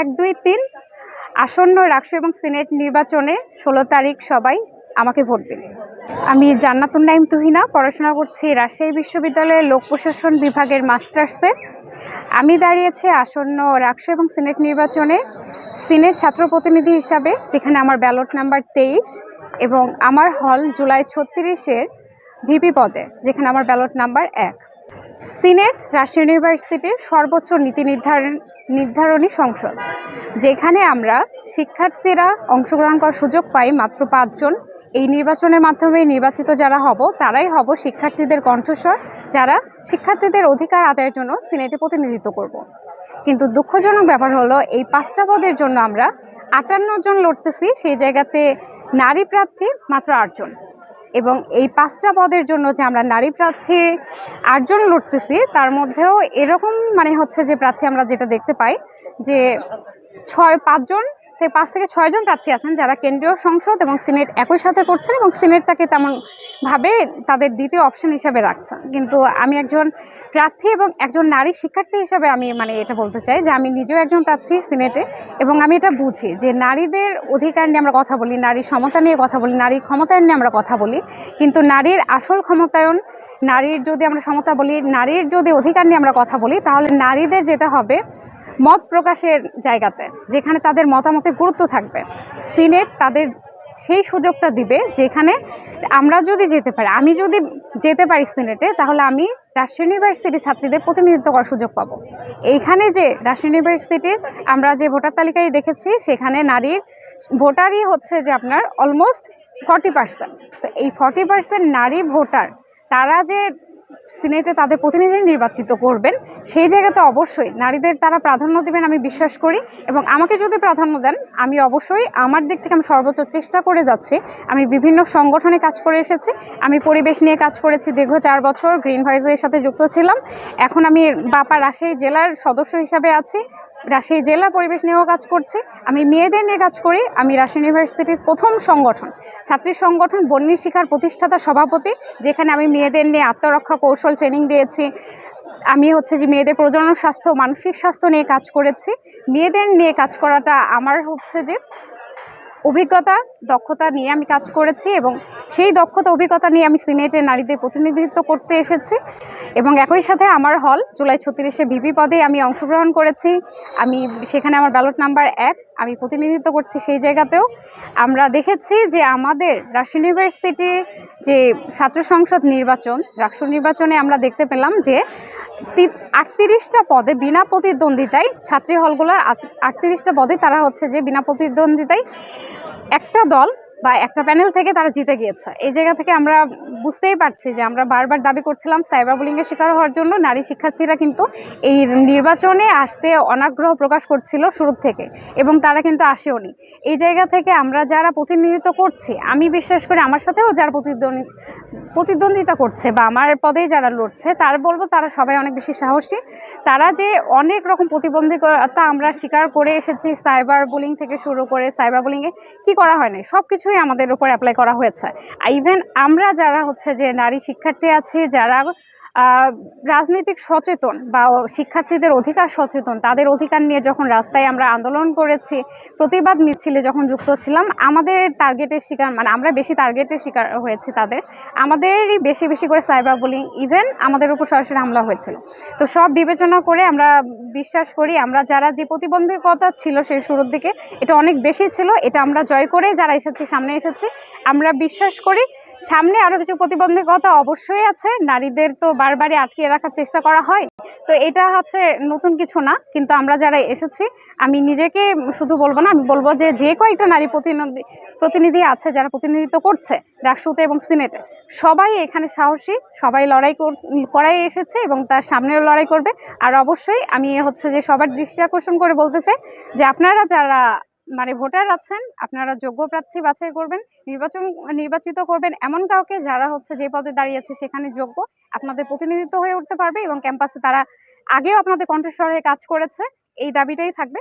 এক, দুই, তিন। আসন্ন রাষ্ট্র এবং সিনেট নির্বাচনে ষোলো তারিখ সবাই আমাকে ভোট দিন আমি জান্নাতুন নাইম তুহিনা, পড়াশোনা করছি রাজশাহী বিশ্ববিদ্যালয়ের লোক প্রশাসন বিভাগের মাস্টার্সে। আমি দাঁড়িয়েছি আসন্ন রাষ্ট্র এবং সিনেট নির্বাচনে সিনেট ছাত্র প্রতিনিধি হিসাবে, যেখানে আমার ব্যালট নাম্বার তেইশ এবং আমার হল জুলাই ছত্রিশের ভিপি পদে, যেখানে আমার ব্যালট নাম্বার এক। সিনেট রাষ্ট্রীয় ইউনিভার্সিটির সর্বোচ্চ নীতি নির্ধারণ নির্ধারণী সংসদ, যেখানে আমরা শিক্ষার্থীরা অংশগ্রহণ করার সুযোগ পাই মাত্র পাঁচজন এই নির্বাচনের মাধ্যমে নির্বাচিত যারা হব, তারাই হব শিক্ষার্থীদের কণ্ঠস্বর, যারা শিক্ষার্থীদের অধিকার আদায়ের জন্য সিনেটে প্রতিনিধিত্ব করব। কিন্তু দুঃখজনক ব্যাপার হলো, এই পাঁচটা পদের জন্য আমরা আটান্ন জন লড়তেছি, সেই জায়গাতে নারী প্রার্থী মাত্র আটজন এবং এই পাঁচটা পদের জন্য যে আমরা নারী প্রার্থী আটজন লড়তেছি, তার মধ্যেও এরকম মানে হচ্ছে যে প্রার্থী আমরা যেটা দেখতে পাই যে ছয়, পাঁচজন থেকে পাঁচ থেকে ছয়জন প্রার্থী আছেন যারা কেন্দ্রীয় সংসদ এবং সিনেট একই সাথে করছেন এবং সিনেট তাকে তেমনভাবে তাদের দ্বিতীয় অপশন হিসাবে রাখছেন। কিন্তু আমি একজন প্রার্থী এবং একজন নারী শিক্ষার্থী হিসাবে আমি মানে এটা বলতে চাই যে আমি নিজেও একজন প্রার্থী সিনেটে এবং আমি এটা বুঝি যে নারীদের অধিকার নিয়ে আমরা কথা বলি, নারী সমতা নিয়ে কথা বলি, নারী ক্ষমতায়ন নিয়ে আমরা কথা বলি। কিন্তু নারীর আসল ক্ষমতায়ন, নারীর যদি আমরা সমতা বলি, নারীর যদি অধিকার নিয়ে আমরা কথা বলি, তাহলে নারীদের যেতে হবে মত প্রকাশের জায়গাতে, যেখানে তাদের মতামতে গুরুত্ব থাকবে। সিনেট তাদের সেই সুযোগটা দিবে যেখানে আমরা যদি যেতে পারি, আমি যদি যেতে পারি সিনেটে, তাহলে আমি রাজশাহী ইউনিভার্সিটি ছাত্রীদের প্রতিনিধিত্ব করার সুযোগ পাবো। এইখানে যে রাজশাহী ইউনিভার্সিটির আমরা যে ভোটার তালিকায় দেখেছি, সেখানে নারীর ভোটারই হচ্ছে যে আপনার অলমোস্ট ফর্টি পার্সেন্ট তো এই ফর্টি পার্সেন্ট নারী ভোটার, তারা যে সিনেটে তাদের প্রতিনিধি নির্বাচিত করবেন, সেই জায়গাতে অবশ্যই নারীদের তারা প্রাধান্য দেবেন আমি বিশ্বাস করি এবং আমাকে যদি প্রাধান্য দেন, আমি অবশ্যই আমার দিক থেকে আমি সর্বোচ্চ চেষ্টা করে যাচ্ছি। আমি বিভিন্ন সংগঠনে কাজ করে এসেছি, আমি পরিবেশ নিয়ে কাজ করেছি দীর্ঘ চার বছর গ্রিন ভয়েসের সাথে যুক্ত ছিলাম। এখন আমি বাপা রাজশাহী জেলার সদস্য হিসাবে আছি রাজশাহী জেলা পরিবেশ নিয়েও কাজ করছি। আমি মেয়েদের নিয়ে কাজ করি। আমি রাজশাহী ইউনিভার্সিটির প্রথম সংগঠন। ছাত্রী সংগঠন, বন্যী শিখার প্রতিষ্ঠাতা সভাপতি, যেখানে আমি মেয়েদের নিয়ে আত্মরক্ষা কৌশল ট্রেনিং দিয়েছি। আমি হচ্ছে যে মেয়েদের প্রজনন স্বাস্থ্য, মানসিক স্বাস্থ্য নিয়ে কাজ করেছি। মেয়েদের নিয়ে কাজ করাটা আমার হচ্ছে যে অভিজ্ঞতা, দক্ষতা নিয়ে আমি কাজ করেছি এবং সেই দক্ষতা, অভিজ্ঞতা নিয়ে আমি সিনেটে নারীদের প্রতিনিধিত্ব করতে এসেছি এবং একই সাথে আমার হল জুলাই ছত্রিশে ভিপি পদে আমি অংশগ্রহণ করেছি। আমি সেখানে আমার ব্যালট নাম্বার এক, আমি প্রতিনিধিত্ব করছি সেই জায়গাতেও। আমরা দেখেছি যে আমাদের রাজশাহী ইউনিভার্সিটির যে ছাত্র সংসদ নির্বাচন রাষ্ট্র নির্বাচনে আমরা দেখতে পেলাম যে আটত্রিশটা পদে বিনা প্রতিদ্বন্দ্বিতায় ছাত্রী হলগুলোর আটত্রিশটা পদে তারা হচ্ছে যে বিনা প্রতিদ্বন্দ্বিতায় একটা দল বা একটা প্যানেল থেকে তারা জিতে গিয়েছে। এই জায়গা থেকে আমরা বুঝতেই পারছি যে আমরা বারবার দাবি করছিলাম সাইবার বুলিংয়ের শিকার হওয়ার জন্য। নারী শিক্ষার্থীরা কিন্তু এই নির্বাচনে আসতে অনাগ্রহ প্রকাশ করছিল শুরুর থেকে এবং তারা কিন্তু আসেওনি এই জায়গা থেকে আমরা যারা প্রতিনিধিত্ব করছি, আমি বিশ্বাস করি আমার সাথেও যারা প্রতিদ্বন্দ্বী, প্রতিদ্বন্দ্বিতা করছে বা আমার পদে যারা লড়ছে, তার বলব তারা সবাই অনেক বেশি সাহসী। তারা যে অনেক রকম প্রতিবন্ধকতা আমরা স্বীকার করে এসেছি সাইবার বুলিং থেকে শুরু করে সাইবার বুলিংয়ে কি করা হয়নি সব কিছুই আমাদের উপর অ্যাপ্লাই করা হয়েছে। ইভেন আমরা যারা হচ্ছে যে নারী শিক্ষার্থী আছি, যারা রাজনৈতিক সচেতন বা শিক্ষার্থীদের অধিকার সচেতন, তাদের অধিকার নিয়ে যখন রাস্তায় আমরা আন্দোলন করেছি, প্রতিবাদ মিছিলে যখন যুক্ত ছিলাম, আমাদের টার্গেটের শিকার মানে আমরা বেশি টার্গেটের শিকার হয়েছি তাদের, আমাদেরই বেশি বেশি করে সাইবার বুলিং ইভেন আমাদের উপর সরাসরি হামলা হয়েছিল। তো সব বিবেচনা করে আমরা বিশ্বাস করি, আমরা যারা যে প্রতিবন্ধকতা ছিল সেই শুরুর দিকে, এটা অনেক বেশি ছিল, এটা আমরা জয় করে যারা এসেছি, সামনে এসেছি, আমরা বিশ্বাস করি, সামনে আরও কিছু প্রতিবন্ধকতা অবশ্যই আছে, নারীদের তো বারবারই আটকে রাখার চেষ্টা করা হয়। তো এটা হচ্ছে নতুন কিছু না, কিন্তু আমরা যারা এসেছি, আমি নিজেকে শুধু বলব না, আমি বলব যে যে কয়েকটা নারী প্রতিনিধি প্রতিনিধি আছে যারা প্রতিনিধিত্ব করছে রাষ্ট্রতে এবং সিনেটে। সবাই এখানে সাহসী, সবাই লড়াই করাই এসেছে এবং তার সামনেও লড়াই করবে। আর অবশ্যই আমি হচ্ছে যে সবার দৃষ্টি আকর্ষণ করে বলতে চাই যে আপনারা যারা মানে ভোটার আছেন, আপনারা যোগ্য প্রার্থী বাছাই করবেন, নির্বাচন, নির্বাচিত করবেন এমন কাউকে যারা হচ্ছে যে পদে দাঁড়িয়েছে সেখানে যোগ্য, আপনাদের প্রতিনিধিত্ব হয়ে উঠতে পারবে এবং ক্যাম্পাসে তারা আগেও আপনাদের কণ্ঠস্বরে কাজ করেছে, এই দাবিটাই থাকবে।